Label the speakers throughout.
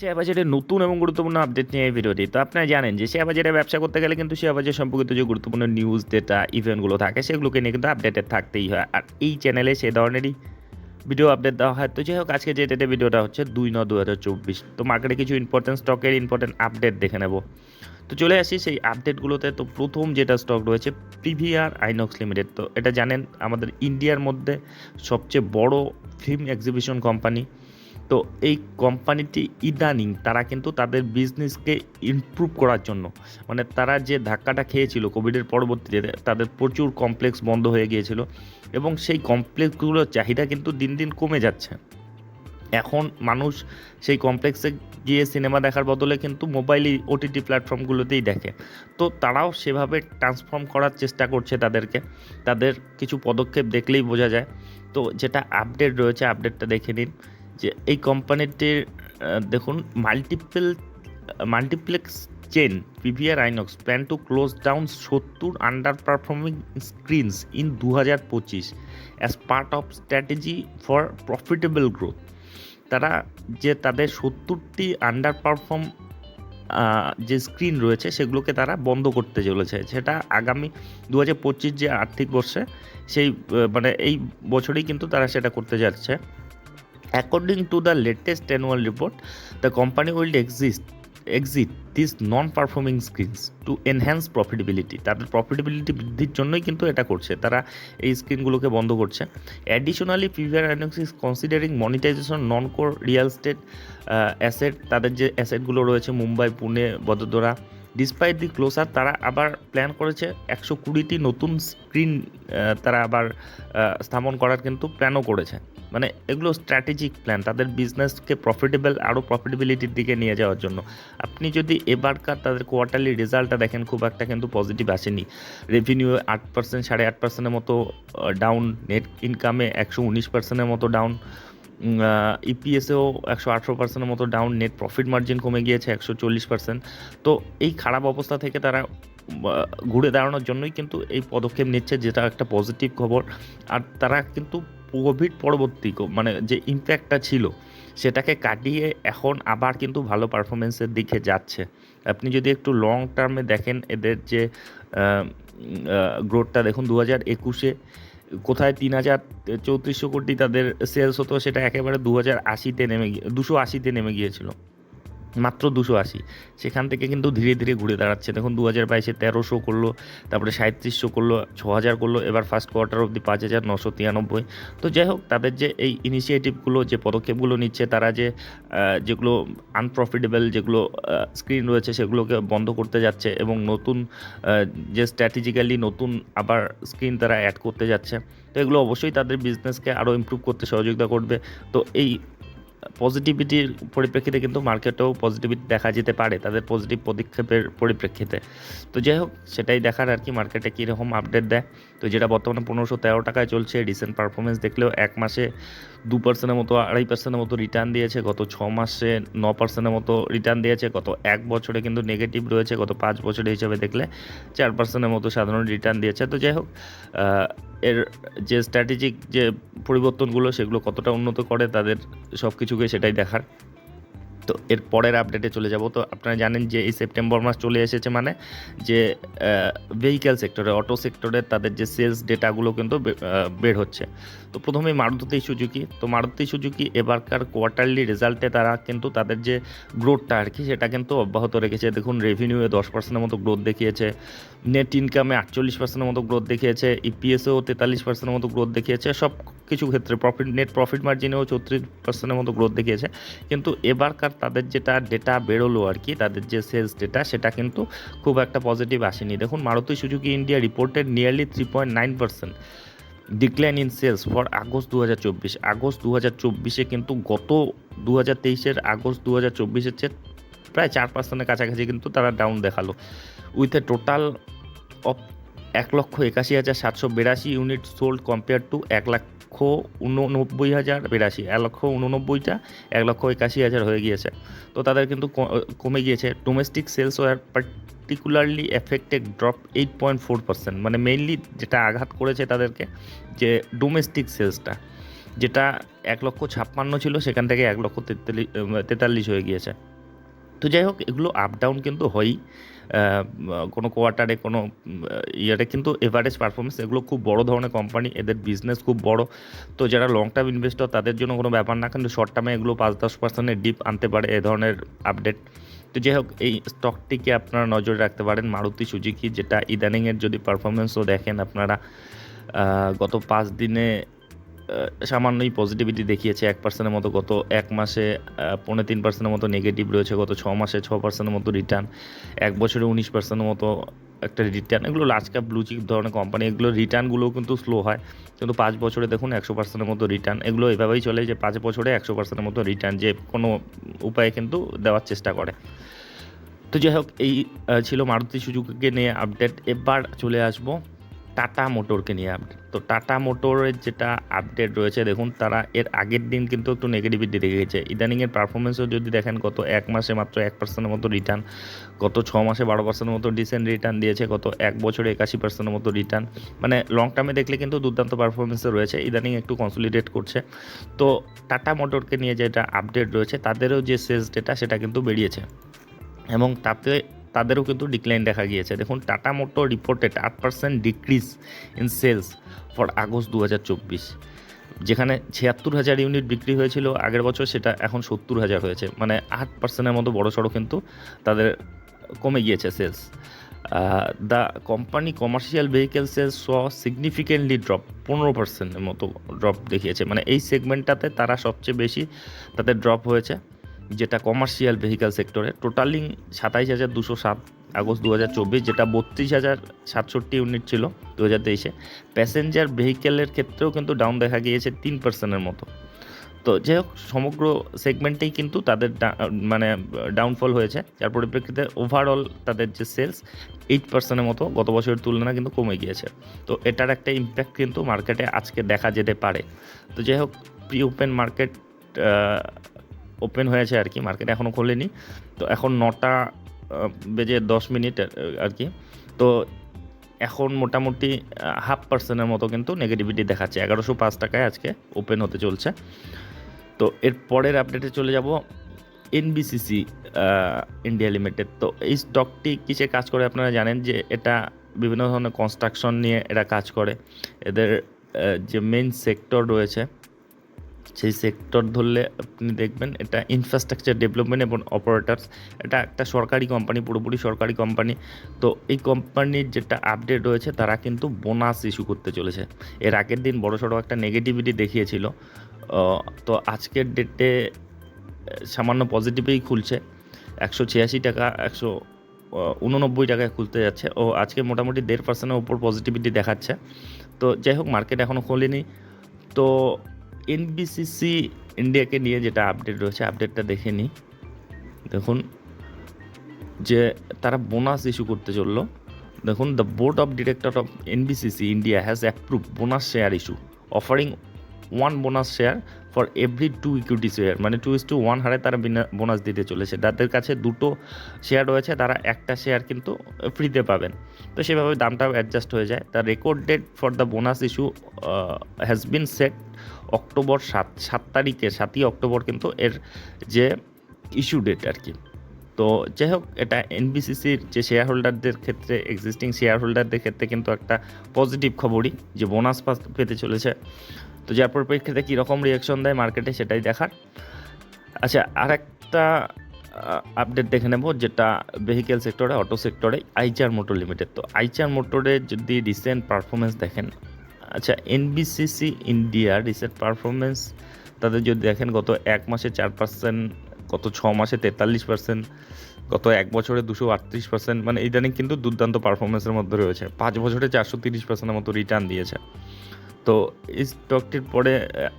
Speaker 1: Share বাজারের নতুন এবং গুরুত্বপূর্ণ আপডেট নিয়ে এই ভিডিওটি। তো আপনারা জানেন যে শেয়ার বাজারে ব্যবসা করতে গেলে কিন্তু শেয়ার বাজার সম্পর্কিত যে গুরুত্বপূর্ণ নিউজ ডেটা ইভেন্টগুলো থাকে, সেগুলোকে নিয়ে কিন্তু আপডেটেড থাকতেই হয়। আর এই চ্যানেলে সে ধরনেরই ভিডিও আপডেট দেওয়া হয়। তো যাই হোক, আজকে যে ডেটে ভিডিওটা হচ্ছে দুই ন দু হাজার চব্বিশ। তো মার্কেটে কিছু ইম্পর্টেন্ট স্টকের ইম্পর্টেন্ট আপডেট দেখে নেব। তো চলে আসি সেই আপডেটগুলোতে তো প্রথম যেটা স্টক রয়েছে পিভিআর আইনক্স লিমিটেড তো এটা জানেন, আমাদের ইন্ডিয়ার মধ্যে সবচেয়ে বড় ফিল্ম এক্সিবিশন কোম্পানি তো এই কোম্পানিটি ইদানিং তারা কিন্তু তাদের বিজনেসকে ইমপ্রুভ করার জন্য। মানে তারা যে ধাক্কাটা খেয়েছিল কোভিডের পরবর্তীতে, তাদের প্রচুর কমপ্লেক্স বন্ধ হয়ে গিয়েছিল এবং সেই কমপ্লেক্সগুলোর চাহিদা কিন্তু দিন দিন কমে যাচ্ছে। এখন মানুষ সেই কমপ্লেক্সে গিয়ে সিনেমা দেখার বদলে কিন্তু মোবাইল ওটিটি প্ল্যাটফর্মগুলোতেই দেখে। তো তারাও সেভাবে ট্রান্সফর্ম করার চেষ্টা করছে তাদেরকে। তাদের কিছু পদক্ষেপ দেখলেই বোঝা যায়। তো যেটা আপডেট রয়েছে আপডেটটা দেখে নিন। যে এই কোম্পানিটির দেখুন multiple multiplex chain PVR INOX plan to close down সত্তর আন্ডার পারফর্মিং স্ক্রিনস ইন দু হাজার পঁচিশ as part of strategy for profitable growth তারা যে তাদের সত্তরটি আন্ডার পারফর্ম যে স্ক্রিন রয়েছে, সেগুলোকে তারা বন্ধ করতে চলেছে। সেটা আগামী দু হাজার পঁচিশ যে আর্থিক বর্ষে, সেই মানে এই বছরেই কিন্তু তারা সেটা করতে যাচ্ছে। According to the latest annual report, the company will exist exit these non-performing screens to enhance profitability. তাদের প্রফিটেবিলিটি বৃদ্ধির জন্যই কিন্তু এটা করছে। তারা এই স্ক্রিনগুলোকে বন্ধ করছে। Additionally PVR INOX is considering monetisation non core real estate asset তাদের যে অ্যাসেটগুলো রয়েছে Mumbai Pune Vadodara despite the closure তারা আবার প্ল্যান করেছে একশো কুড়িটি নতুন স্ক্রিন তারা আবার স্থাপন করার কিন্তু প্ল্যানও করেছে। মানে এগুলো স্ট্র্যাটেজিক প্ল্যান তাদের বিজনেসকে প্রফিটেবল আরও প্রফিটেবিলিটির দিকে নিয়ে যাওয়ার জন্য। আপনি যদি এবারকার তাদের কোয়ার্টারলি রেজাল্টটা দেখেন, খুব একটা কিন্তু পজিটিভ আসেনি। রেভিনিউ আট পার্সেন্ট সাড়ে আট পার্সেন্টের মতো ডাউন নেট ইনকামে একশো উনিশ পার্সেন্টের মতো ডাউন ইপিএসেও একশো আঠেরো পার্সেন্টের মতো ডাউন নেট প্রফিট মার্জিন কমে গিয়েছে একশো চল্লিশ পার্সেন্ট তো এই খারাপ অবস্থা থেকে তারা ঘুরে দাঁড়ানোর জন্যই কিন্তু এই পদক্ষেপ নিচ্ছে, যেটা একটা পজিটিভ খবর। আর তারা কিন্তু কোভিড পরবর্তী মানে যে ইম্প্যাক্টটা ছিল, সেটাকে কাটিয়ে এখন আবার কিন্তু ভালো পারফরমেন্সের দিকে যাচ্ছে। আপনি যদি একটু লং টার্মে দেখেন, এদের যে গ্রোথটা দেখুন, দু হাজার একুশে কোথায় তিন হাজার চৌত্রিশশো কোটি তাদের সেলস হতো সেটা একেবারে দু হাজার আশিতে নেমে গিয়ে, দুশো আশিতে নেমে গিয়েছিল। মাত্র দুশো আশি। সেখান থেকে কিন্তু ধীরে ধীরে ঘুরে দাঁড়াচ্ছে। দেখুন দু হাজার বাইশে তেরোশো করল, তারপরে সাঁত্রিশশো করল ছ হাজার করল, এবার ফার্স্ট কোয়ার্টার অবধি পাঁচ হাজার নশো তিরানব্বই। তো যাই হোক, তাদের যে এই ইনিশিয়েটিভগুলো যে পদক্ষেপগুলো নিচ্ছে, তারা যে যেগুলো আনপ্রফিটেবল যেগুলো স্ক্রিন রয়েছে, সেগুলোকে বন্ধ করতে যাচ্ছে এবং নতুন যে স্ট্র্যাটেজিক্যালি নতুন আবার স্ক্রিন তারা অ্যাড করতে যাচ্ছে। তো এগুলো অবশ্যই তাদের বিজনেসকে আরও ইমপ্রুভ করতে সহযোগিতা করবে। তো এই পজিটিভিটির পরিপ্রেক্ষিতে কিন্তু মার্কেটেও পজিটিভিটি দেখা যেতে পারে, তাদের পজিটিভ পদক্ষেপের পরিপ্রেক্ষিতে। তো যাই হোক, সেটাই দেখার আর কি মার্কেটে কীরকম আপডেট দেয়। তো যেটা বর্তমানে পনেরোশো তেরো টাকায় চলছে রিসেন্ট পারফরমেন্স দেখলেও এক মাসে দু পার্সেন্টের মতো, আড়াই পার্সেন্টের মতো রিটার্ন দিয়েছে, গত ছ মাসে ন পার্সেন্টের মতো রিটার্ন দিয়েছে, গত এক বছরে কিন্তু নেগেটিভ রয়েছে, গত পাঁচ বছরের হিসাবে দেখলে চার পার্সেন্টের মতো সাধারণ রিটার্ন দিয়েছে। তো যাই হোক এর যে স্ট্র্যাটেজিক যে পরিবর্তনগুলো সেগুলো কতটা উন্নত করে তাদের সব কিছুকে সেটাই দেখার। তো এর পরের আপডেটে চলে যাব। তো আপনারা জানেন যে এই সেপ্টেম্বর মাস চলে এসেছে মানে যে ভেহিক্যাল সেক্টরে অটো সেক্টরে তাদের যে সেলস ডেটাগুলো কিন্তু বের হচ্ছে। তো প্রথমে মারুতি সুজুকি। তো মারুতি সুজুকি এবারকার কোয়ার্টারলি রেজাল্টে তারা কিন্তু তাদের যে গ্রোথটা আর কি, সেটা কিন্তু অব্যাহত রেখেছে। দেখুন রেভিনিউয়ে দশ পার্সেন্টের মতো গ্রোথ দেখিয়েছে নেট ইনকামে আটচল্লিশ পার্সেন্টের মতো গ্রোথ দেখিয়েছে ইপিএসেও তেতাল্লিশ পার্সেন্টের মতো গ্রোথ দেখিয়েছে সব কিছু ক্ষেত্রে প্রফিট নেট প্রফিট মার্জিনেও চৌত্রিশ পার্সেন্টের মতো গ্রোথ দেখিয়েছে। কিন্তু এবারকার তাদের যেটা ডেটা বেরোলো আর কি, তাদের যে সেলস ডেটা সেটা কিন্তু খুব একটা পজিটিভ আসেনি। দেখুন, Maruti Suzuki India reported nearly three point nine percent decline in sales for August দু হাজার চব্বিশ। আগস্ট দু হাজার চব্বিশে কিন্তু গত দু হাজার তেইশের আগস্ট দু হাজার চব্বিশের চেয়ে প্রায় চার পার্সেন্টের কাছাকাছি কিন্তু তারা ডাউন দেখাল। উইথ এ টোটাল অফ এক লক্ষ একাশি হাজার সাতশো বিরাশি ইউনিট সোল্ড কম্পেয়ার টু এক লক্ষ উননব্বই হাজার, বিরাশি, এক লক্ষ উননব্বইটা, এক লক্ষ একাশি হাজার হয়ে গিয়েছে। তো তাদের কিন্তু কমে গিয়েছে। Domestic sales were particularly affected drop eight point four percent মানে মেইনলি যেটা আঘাত করেছে তাদেরকে, যে ডোমেস্টিক সেলসটা যেটা এক লক্ষ ছাপ্পান্ন ছিল, সেখান থেকে এক লক্ষ তেতাল্লিশ তেতাল্লিশ হয়ে গিয়েছে। তো যাই হোক, এগুলো আপ ডাউন কিন্তু হয়ই। কোনো কোয়ার্টারে কোনো ইয়ারে কিন্তু এভারেজ পারফরমেন্স এগুলো খুব বড় ধরনের কোম্পানি এদের বিজনেস খুব বড়। তো যারা লং টার্ম ইনভেস্টর তাদের জন্য কোনো ব্যাপার না, কিন্তু শর্ট টার্মে এগুলো পাঁচ দশ পার্সেন্টের ডিপ আনতে পারে এ ধরনের আপডেট তো যাই হোক, এই স্টকটিকে আপনারা নজরে রাখতে পারেন। মারুতি সুজুকি, যেটা ইদানিংয়ের যদি পারফরমেন্সও দেখেন আপনারা গত পাঁচ দিনে সামান্যই পজিটিভিটি দেখিয়েছে এক পার্সেন্টের মতো গত এক মাসে পৌনে তিন পার্সেন্টের মতো নেগেটিভ রয়েছে গত ছ মাসে, ছ পার্সেন্টের মতো রিটার্ন এক বছরে উনিশ পার্সেন্টের মতো একটা রিটার্ন এগুলো লার্জ ক্যাপ ব্লু চিপ ধরনের কোম্পানি এগুলো রিটার্নগুলোও কিন্তু স্লো হয়। কিন্তু পাঁচ বছরে দেখুন একশো পার্সেন্টের মতো রিটার্ন এগুলো এভাবেই চলে যে পাঁচ বছরে একশো পার্সেন্টের মতো রিটার্ন যে কোনো উপায়ে কিন্তু দেওয়ার চেষ্টা করে। তো যাই হোক, এই ছিল মারুতি সুজুকিকে নিয়ে আপডেট এবার চলে আসব টাটা মোটরকে নিয়ে আপডেট তো টাটা মোটরের যেটা আপডেট রয়েছে, দেখুন, তারা এর আগের দিন কিন্তু একটু নেগেটিভিটি দেখে দেখেছে ইদানিংয়ের পারফরমেন্সও যদি দেখেন, গত এক মাসে মাত্র এক পার্সেন্টের মতো রিটার্ন গত ছ মাসে বারো পার্সেন্টের মতো ডিসেন্ট রিটার্ন দিয়েছে, গত এক বছরে একাশি পার্সেন্টের মতো রিটার্ন মানে লং টার্মে দেখলে কিন্তু দুর্দান্ত পারফরমেন্সে রয়েছে, ইদানিং একটু কনসলিডেট করছে। তো টাটা মোটরকে নিয়ে যেটা আপডেট রয়েছে, তাদেরও যে সেলস ডেটা সেটা কিন্তু বেরিয়েছে। এবং তাতে তাদেরও কিন্তু ডিক্লাইন দেখা গিয়েছে। দেখুন টাটা মোটর রিপোর্টেড আট percent decrease in sales for August দু হাজার চব্বিশ। যেখানে ছিয়াত্তর হাজার ইউনিট বিক্রি হয়েছিল, আগের বছর সেটা এখন সত্তর হাজার হয়েছে। মানে আট পার্সেন্টের মতো বড় সড়ো কিন্তু তাদের কমে গিয়েছে sales the company commercial vehicle sales saw significantly drop পনেরো পার্সেন্টের মতো ড্রপ দেখিয়েছে। মানে এই সেগমেন্টটাতে তারা সবচেয়ে বেশি তাদের ড্রপ হয়েছে। যেটা কমার্শিয়াল ভেহিক্যাল সেক্টরে টোটালিং সাতাইশ হাজার দুশো সাত, আগস্ট দু হাজার চব্বিশ, যেটা বত্রিশ হাজার সাতষট্টি ইউনিট ছিল দু হাজার তেইশে প্যাসেঞ্জার ভেহিক্যালের ক্ষেত্রেও কিন্তু ডাউন দেখা গিয়েছে তিন পার্সেন্টের মতো। তো যাই হোক, সমগ্র সেগমেন্টেই কিন্তু তাদের মানে ডাউনফল হয়েছে। যার পরিপ্রেক্ষিতে ওভারঅল তাদের যে সেলস এইট পার্সেন্টের মতো গত বছরের তুলনায় কিন্তু কমে গিয়েছে। তো এটার একটা ইম্প্যাক্ট কিন্তু মার্কেটে আজকে দেখা যেতে পারে। তো যাই হোক প্রি ওপেন মার্কেট ওপেন হয়েছে আর কি মার্কেট এখনও খোলেনি। তো এখন নটা বেজে দশ মিনিট আর- কি। তো এখন মোটামুটি হাফ পার্সেন্টের মতো কিন্তু নেগেটিভিটি দেখাচ্ছে। এগারোশো পাঁচ টাকায় আজকে ওপেন হতে চলছে। তো এর পরের আপডেটে চলে যাব এনবিসিসি ইন্ডিয়া লিমিটেড তো এই স্টকটি কিসে কাজ করে আপনারা জানেন যে এটা বিভিন্ন ধরনের কনস্ট্রাকশন নিয়ে এরা কাজ করে। এদের যে মেইন সেক্টর রয়েছে সেই সেক্টর ধরলে আপনি দেখবেন এটা ইনফ্রাস্ট্রাকচার ডেভেলপমেন্ট এবং অপারেটার্স এটা একটা সরকারি কোম্পানি পুরোপুরি সরকারি কোম্পানি তো এই কোম্পানির যেটা আপডেট রয়েছে, তারা কিন্তু বোনাস ইস্যু করতে চলেছে। এর আগের দিন বড় সড়ো একটা নেগেটিভিটি দেখিয়েছিল। তো আজকের ডেটে সামান্য পজিটিভেই খুলছে। একশো ছিয়াশি টাকা, একশো উননব্বই টাকায় খুলতে যাচ্ছে। ও আজকে মোটামুটি দেড় পার্সেন্টের উপর পজিটিভিটি দেখাচ্ছে। তো যাই হোক মার্কেট এখনও খোলেনি। তো এনবিসিসি ইন্ডিয়াকে নিয়ে যেটা আপডেট রয়েছে আপডেটটা দেখে নিই। দেখুন, যে তারা বোনাস ইস্যু করতে চলল। দেখুন the board of director of NBCC India has approve bonus share issue offering one bonus share for every two equity share মানে টু ইস টু ওয়ান হারে তারা বোনাস দিতে চলেছে। যাদের কাছে দুটো শেয়ার রয়েছে, তারা একটা শেয়ার কিন্তু ফ্রিতে পাবেন। তো সেভাবে দামটাও অ্যাডজাস্ট হয়ে যায়। তার record date for the bonus issue has been set October সাত সাত তারিখে, সাতই অক্টোবর কিন্তু এর যে ইস্যু ডেট আর কি। তো যাই হোক, এটা এনবিসিসির যে শেয়ার হোল্ডারদের ক্ষেত্রে এক্সিস্টিং শেয়ার হোল্ডারদের ক্ষেত্রে কিন্তু একটা পজিটিভ খবরই যে বোনাস পেতে চলেছে। তো যার পরিপ্রেক্ষিতে কীরকম রিয়াকশন দেয় মার্কেটে সেটাই দেখার। আচ্ছা আর একটা আপডেট দেখে নেব, যেটা ভেহিকেল সেক্টরে অটো সেক্টরে আইচার মোটর লিমিটেড তো আইচার মোটরে যদি রিসেন্ট পারফরমেন্স দেখেন আচ্ছা এনবিসিসি ইন্ডিয়া রিসেন্ট পারফরমেন্স তাদের যদি দেখেন, গত এক মাসে চার পার্সেন্ট গত ছ মাসে তেতাল্লিশ পার্সেন্ট গত এক বছরে দুশো আটত্রিশ পার্সেন্ট মানে ইদানিং কিন্তু দুর্দান্ত পারফরমেন্সের মধ্যে রয়েছে। পাঁচ বছরে চারশো তিরিশ পার্সেন্টের মতো রিটার্ন দিয়েছে। তো এই স্টকটির পরে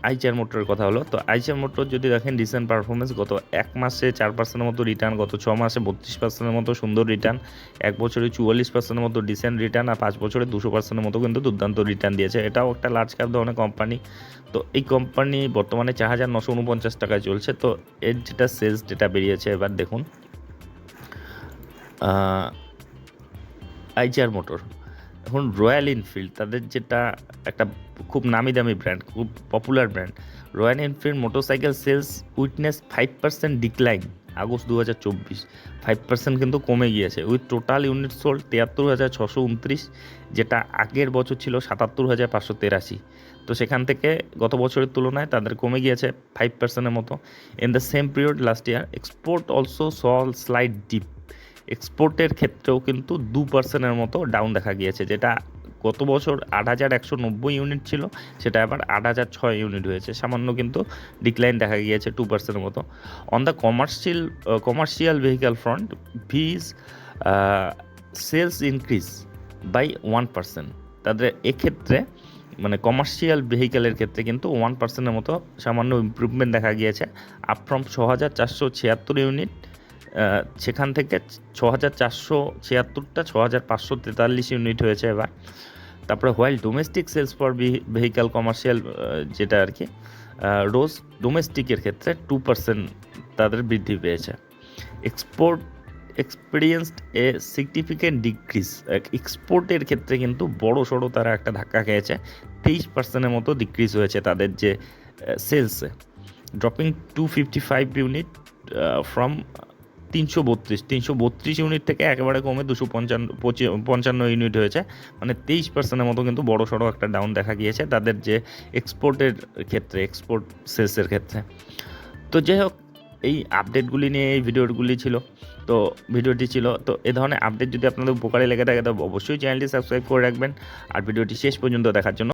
Speaker 1: আইচার মোটরের কথা হলো। তো আইচার মোটর যদি দেখেন রিসেন্ট পারফরমেন্স গত এক মাসে চার পার্সেন্টের মতো রিটার্ন গত ছ মাসে বত্রিশ পার্সেন্টের মতো সুন্দর রিটার্ন এক বছরে চুয়াল্লিশ পার্সেন্টের মতো ডিসেন্ট রিটার্ন আর পাঁচ বছরে দুশো পার্সেন্টের মতো কিন্তু দুর্দান্ত রিটার্ন দিয়েছে। এটাও একটা লার্জ ক্যাপ ধরনের কোম্পানি তো এই কোম্পানি বর্তমানে চার হাজার নশো উনপঞ্চাশ টাকায় চলছে। তো এর যেটা সেলস ডেটা বেরিয়েছে, এবার দেখুন। আইচার মোটর এখন রয়্যাল এনফিল্ড তাদের যেটা একটা খুব নামি দামি ব্র্যান্ড খুব popular brand Royal Enfield motorcycle sales witness five percent decline August দু হাজার চব্বিশ। ফাইভ পার্সেন্ট কিন্তু কমে গিয়েছে। উইথ টোটাল ইউনিট সোল্ড তিয়াত্তর হাজার ছশো উনত্রিশ, যেটা আগের বছর ছিল সাতাত্তর হাজার পাঁচশো তেরাশি। তো সেখান থেকে গত বছরের তুলনায় তাদের কমে গিয়েছে ফাইভ পার্সেন্টের মতো। In the same period last year export also saw slide dip এক্সপোর্টের ক্ষেত্রেও কিন্তু দু পার্সেন্টের মতো ডাউন দেখা গিয়েছে, যেটা গত বছর আট হাজার একশো নব্বই ইউনিট ছিল, সেটা এবার আট হাজার ছয় ইউনিট হয়েছে। সামান্য কিন্তু ডিক্লাইন দেখা গিয়েছে টু পার্সেন্টের মতো। On the commercial commercial vehicle front wise sales increase by one percent তাদের এক্ষেত্রে মানে কমার্শিয়াল ভেহিক্যালের ক্ষেত্রে কিন্তু ওয়ান পার্সেন্টের মতো সামান্য ইমপ্রুভমেন্ট দেখা গিয়েছে। আপ ফ্রম ছ হাজার চারশো ছিয়াত্তর ইউনিট সেখান থেকে ছ হাজার চারশো ছিয়াত্তরটা ছ হাজার পাঁচশো তেতাল্লিশ ইউনিট হয়েছে এবার। তারপরে while domestic sales for vehicle commercial যেটা আর কি রোজ ডোমেস্টিকের ক্ষেত্রে টু পার্সেন্ট তাদের বৃদ্ধি পেয়েছে। Export experienced a significant decrease এক্সপোর্টের ক্ষেত্রে কিন্তু বড় সড়ো তারা একটা ধাক্কা খেয়েছে, তেইশ পার্সেন্টের মতো ডিক্রিজ হয়েছে তাদের যে সেলসে dropping to fifty five unit from তিনশো বত্রিশ তিনশো বত্রিশ ইউনিট থেকে একেবারে কমে দুশো পঞ্চান্ন পঞ্চান্ন ইউনিট হয়েছে। মানে তেইশ পার্সেন্টের মতো কিন্তু বড় সড়ো একটা ডাউন দেখা গিয়েছে তাদের যে এক্সপোর্টের ক্ষেত্রে এক্সপোর্ট সেলসের ক্ষেত্রে। তো যাই হোক, এই আপডেটগুলি নিয়ে এই ভিডিওগুলি ছিল। তো ভিডিওটি ছিল, তো এ ধরনের আপডেট যদি আপনাদের উপকারে লেগে থাকে তবে অবশ্যই চ্যানেলটি সাবস্ক্রাইব করে রাখবেন। আর ভিডিওটি শেষ পর্যন্ত দেখার জন্য